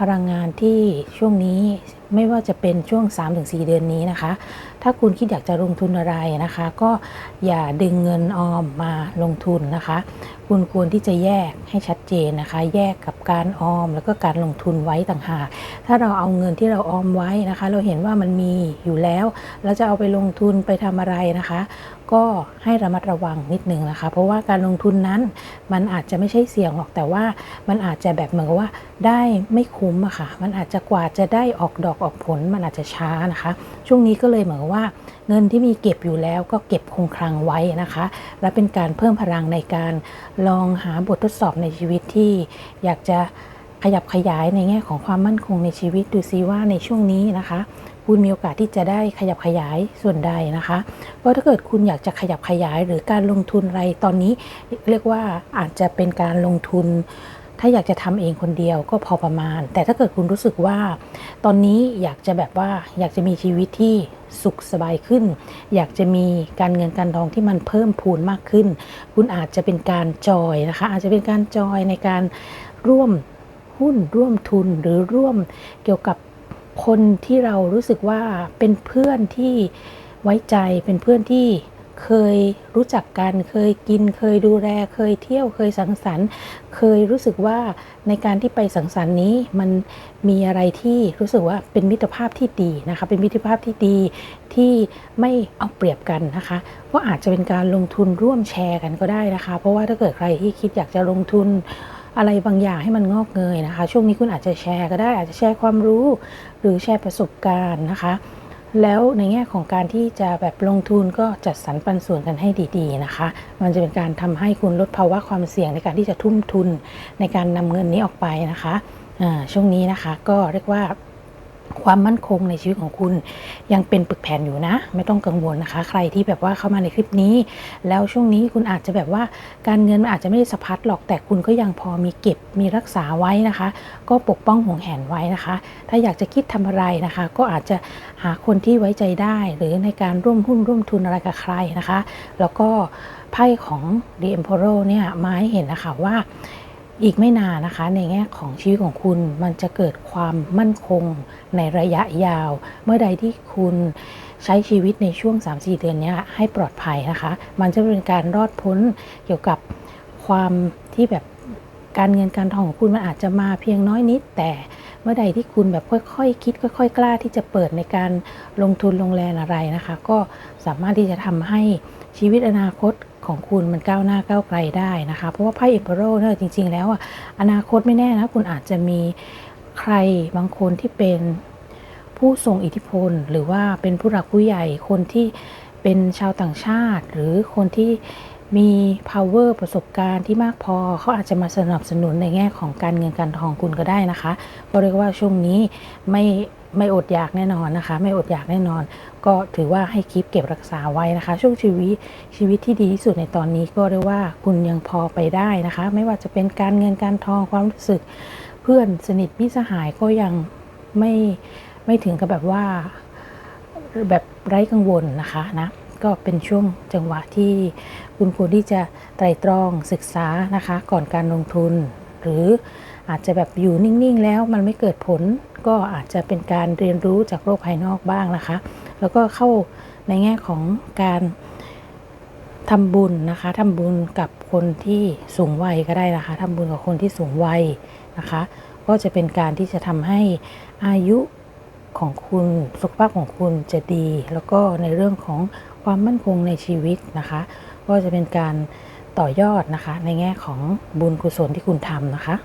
พลังงานที่ช่วงนี้ไม่ว่าจะเป็นช่วง 3-4 เดือนนี้นะคะ ถ้าคุณคิดอยากจะลงทุนอะไรนะคะ ก็อย่าดึงเงินออมมาลงทุนนะคะ คุณควรที่จะแยกให้ชัดเจนนะคะ แยกกับการออมแล้วก็การลงทุนไว้ต่างหาก ถ้าเราเอาเงินที่เราออมไว้นะคะ เราเห็นว่ามันมีอยู่แล้ว เราจะเอาไปลงทุนไปทำอะไรนะคะก็ให้ระมัดระวังนิดนึงนะคะ เพราะว่าการลงทุนนั้นมันอาจจะไม่ใช่เสี่ยงหรอกแต่ว่ามันอาจจะแบบเหมือนกับว่าได้ไม่คุ้มอะค่ะ มันอาจจะกว่าจะได้ออกดอกออกผลมันอาจจะช้านะคะ ช่วงนี้ก็เลยเหมือนว่า เงินที่มีเก็บอยู่แล้วก็เก็บคงคลังไว้นะคะ และเป็นการเพิ่มพลังในการลองหาบททดสอบในชีวิตที่อยากจะ ขยับขยายในแง่ของความมั่นคงในชีวิตดูซิว่าในช่วงนี้นะคะ คุณมีโอกาสที่จะได้ขยับขยายส่วนใดนะคะ เพราะถ้าเกิดคุณอยากจะขยับขยายหรือการลงทุนอะไรตอนนี้ เรียกว่าอาจจะเป็นการลงทุน ถ้าอยากจะทำเองคนเดียวก็พอประมาณ แต่ถ้าเกิดคุณรู้สึกว่า ตอนนี้อยากจะแบบว่าอยากจะมีชีวิตที่สุขสบายขึ้น อยากจะมีการเงินการทองที่มันเพิ่มพูนมากขึ้น คุณอาจจะเป็นการจอยนะคะ อาจจะเป็นการจอยในการร่วม หุ้นร่วมทุนหรือร่วมเกี่ยวกับคนที่เรารู้สึกว่าเป็นเพื่อนที่ไว้ใจเป็นเพื่อนที่เคยรู้จักกันเคยกิน เคยดูแล เคยเที่ยวเคยสังสรรค์ เคยรู้สึกว่าในการที่ไปสังสรรค์นี้มันมีอะไรที่รู้สึกว่าเป็นมิตรภาพที่ดีนะคะเป็นมิตรภาพที่ดีที่ไม่เอาเปรียบกันนะคะก็อาจจะเป็นการลงทุนร่วมแชร์กันก็ได้นะคะ เพราะว่าถ้าเกิดใครที่คิดอยากจะลงทุน อะไรบางอย่างให้มันงอกเงยนะคะ ช่วงนี้คุณอาจจะแชร์ก็ได้อาจจะแชร์ความรู้ หรือแชร์ประสบการณ์นะคะ แล้วในแง่ของการที่จะแบบลงทุนก็จัดสรรปันส่วนกันให้ดีๆนะคะ มันจะเป็นการทำให้คุณลดภาวะความเสี่ยงในการที่จะทุ่มทุนในการนำเงินนี้ออกไปนะคะะช่วงนี้นะคะก็เรียกว่า ความมั่นคงในชีวิตของคุณยังเป็นปึกแผ่นอยู่นะ ไม่ต้องกังวลนะคะ ใครที่แบบว่าเข้ามาในคลิปนี้ แล้วช่วงนี้คุณอาจจะแบบว่าการเงินมันอาจจะไม่ได้สะพัดหรอกแต่คุณก็ยังพอมีเก็บมีรักษาไว้นะคะ ก็ปกป้องห่วงแหนไว้นะคะ ถ้าอยากจะคิดทำอะไรนะคะ ก็อาจจะหาคนที่ไว้ใจได้ หรือในการร่วมหุ้นร่วมทุนอะไรกับใครนะคะ แล้วก็ไพ่ของ The Emperor เนี่ยมาให้เห็นนะคะว่า อีกไม่นานนะคะ ในแง่ของชีวิตของคุณมันจะเกิดความมั่นคงในระยะยาว เมื่อใดที่คุณใช้ชีวิตในช่วง 3-4 เดือนนี้ให้ปลอดภัยนะคะ มันจะเป็นการรอดพ้นเกี่ยวกับความที่แบบการเงินการทองของคุณมันอาจจะมาเพียงน้อยนิด แต่เมื่อใดที่คุณแบบค่อยๆคคิด ค่อย ๆ กล้าที่จะเปิดในการลงทุนลงแรงอะไรนะคะ ก็สามารถที่จะทำให้ชีวิตอนาคต ของคุณมันก้าวหน้าก้าวไกลได้นะคะ เพราะว่าไพ่เอ็มเปอร์เนี่ยจริง ๆ แล้วอะอนาคตไม่แน่นะ คุณอาจจะมีใครบางคนที่เป็นผู้ทรงอิทธิพล หรือว่าเป็นผู้หลักผู้ใหญ่คนที่เป็นชาวต่างชาติ หรือคนที่มี power ประสบการณ์ที่มากพอ เขาอาจจะมาสนับสนุนในแง่ของการเงินการทองคุณก็ได้นะคะ ก็เรียกว่าช่วงนี้ไม่ ไม่อดอยากแน่นอนนะคะ ไม่อดอยากแน่นอน ก็ถือว่าให้คลิปเก็บรักษาไว้นะคะ ช่วงชีวิตชีวิตที่ดีที่สุดในตอนนี้ก็เรียกว่าคุณยังพอไปได้นะคะ ไม่ว่าจะเป็นการเงินการทองความรู้สึก เพื่อนสนิทมิสหายก็ยังไม่ไม่ถึงกับแบบว่าแบบไร้กังวลนะคะนะก็เป็นช่วงจังหวะที่คุณควรที่จะไตรตรองศึกษานะคะ ก่อนการลงทุน หรือ อาจจะแบบอยู่นิ่งๆ แล้วมันไม่เกิดผล ก็อาจจะเป็นการเรียนรู้จากโลกภายนอกบ้างนะคะ แล้วก็เข้าในแง่ของการทำบุญนะคะทำบุญกับคนที่สูงวัยก็ได้นะคะทำบุญกับคนที่สูงวัยนะคะ ก็จะเป็นการที่จะทำให้อายุของคุณสุขภาพของคุณจะดี แล้วก็ในเรื่องของความมั่นคงในชีวิตนะคะ ก็จะเป็นการต่อยอดนะคะ ในแง่ของบุญกุศลที่คุณทำนะคะ